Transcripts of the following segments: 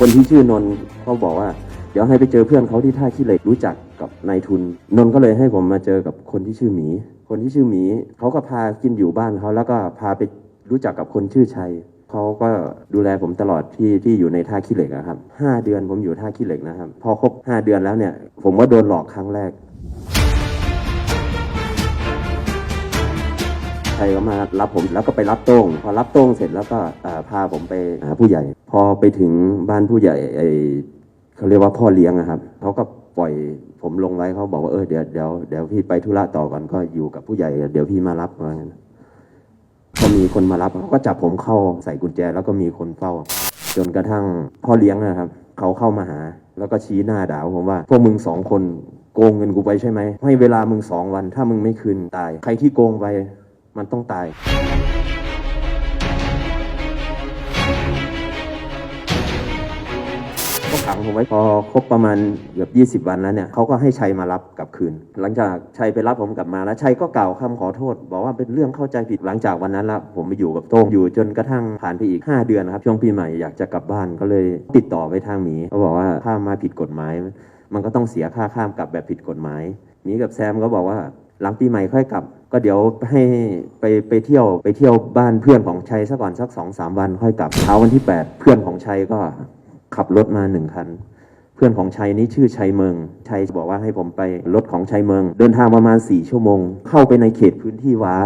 คนที่ชื่อนนท์เขาบอกว่า เดี๋ยวให้ไปเจอเพื่อนเขาที่ท่าขี้เหล็กรู้จักกับนายทุน นนท์ก็เลยให้ผมมาเจอกับคนที่ชื่อหมี คนที่ชื่อหมีเขาก็พากินอยู่บ้านเขาแล้วก็พาไปรู้จักกับคนชื่อชัยเขาก็ดูแลผมตลอดที่ที่อยู่ในท่าขี้เหล็กนะครับห้าเดือนผมอยู่ท่าขี้เหล็กนะครับ พอครบห้าเดือนแล้วเนี่ย ผมก็โดนหลอกครั้งแรก ใครก็มารับผมแล้วก็ไปรับโต้งพอรับโต้งเสร็จแล้วก็พาผมไปหาผู้ใหญ่ พอไปถึงบ้านผู้ใหญ่ไอเขาเรียกว่าพ่อเลี้ยงอะครับเขาก็ปล่อยผมลงไว้เขาบอกว่าเออเดี๋ยวเดี๋ยวเดี๋ยวพี่ไปธุระต่อก่อนก็อยู่กับผู้ใหญ่เดี๋ยวพี่มารับว่างั้นพอมีคนมารับเขาก็จับผมเข้าใส่กุญแจ แล้วก็มีคนเฝ้า จนกระทั่งพ่อเลี้ยงนะครับเขาเข้ามาหา แล้วก็ชี้หน้าด่าผมว่า พวกมึงสองคนโกงเงินกูไปใช่ไหมให้เวลามึงสองวัน ถ้ามึงไม่คืนตาย ใครที่โกงไป มันต้องตาย ก็ขังผมไว้พอครบประมาณเกือบ20 วันแล้วเนี่ยเขาก็ให้ชัยมารับกลับคืน หลังจากชัยไปรับผมกลับมาแล้วชัยก็กล่าวคำขอโทษ บอกว่าเป็นเรื่องเข้าใจผิดหลังจากวันนั้นละผมไปอยู่กับโต้งอยู่จนกระทั่งผ่านไปอีก 5 เดือนนะครับช่วงปีใหม่อยากจะกลับบ้านก็เลยติดต่อไปทางหมีเขาบอกว่าถ้ามาผิดกฎหมาย มันก็ต้องเสียค่าข้ามกลับแบบผิดกฎหมายหมีกับแซมก็บอกว่า หลังปีใหม่ค่อยกลับ ก็เดี๋ยวให้ไปไปเที่ยวไปเที่ยวบ้านเพื่อนของชัยสักก่อนสักสองสามวันค่อยกลับเช้าวันที่แปดเพื่อนของชัยก็ขับรถมาหนึ่งคัน เพื่อนของชัยนี้ชื่อชัยเมือง ชัยบอกว่าให้ผมไปรถของชัยเมือง เดินทางประมาณสี่ชั่วโมง เข้าไปในเขตพื้นที่ว้า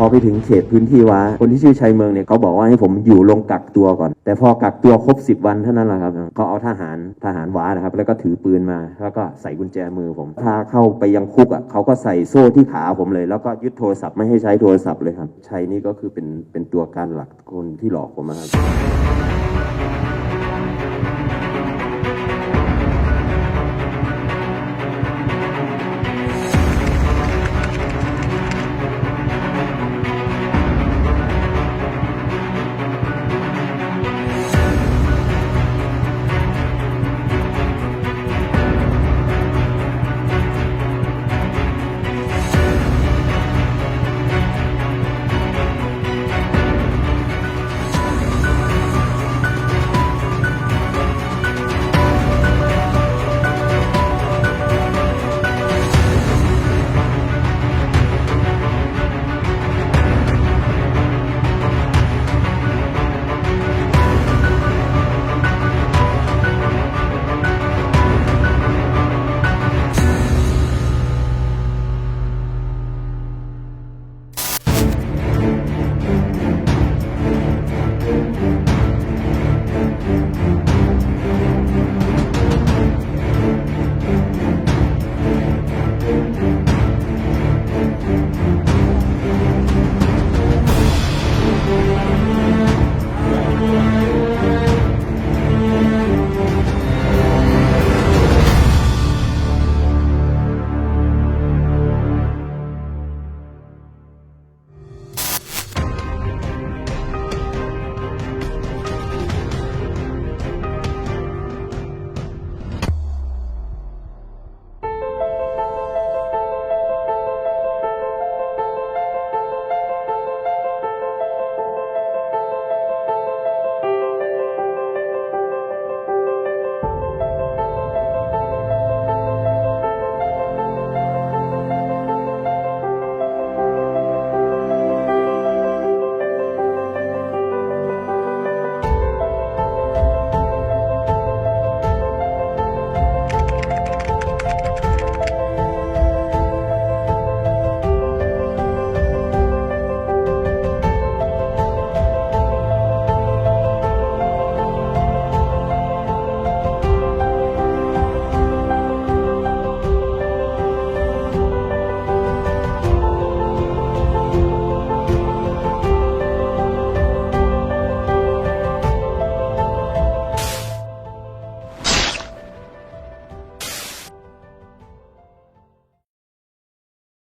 พอไปถึงเขตพื้นที่ว้าคนที่ชื่อชัยเมืองเนี่ยเขาบอกว่าให้ผมอยู่ลงกักตัวก่อน แต่พอกักตัวครบสิบวันเท่านั้นแหละครับเขาเอาทหารทหารว้านะครับ แล้วก็ถือปืนมา แล้วก็ใส่กุญแจมือผมพาเข้าไปยังคุกอะเขาก็ใส่โซ่ที่ขาผมเลย แล้วก็ยึดโทรศัพท์ไม่ให้ใช้โทรศัพท์เลยครับชัยนี่ก็คือเป็นเป็นตัวการหลักคนที่หลอกผมนะครับ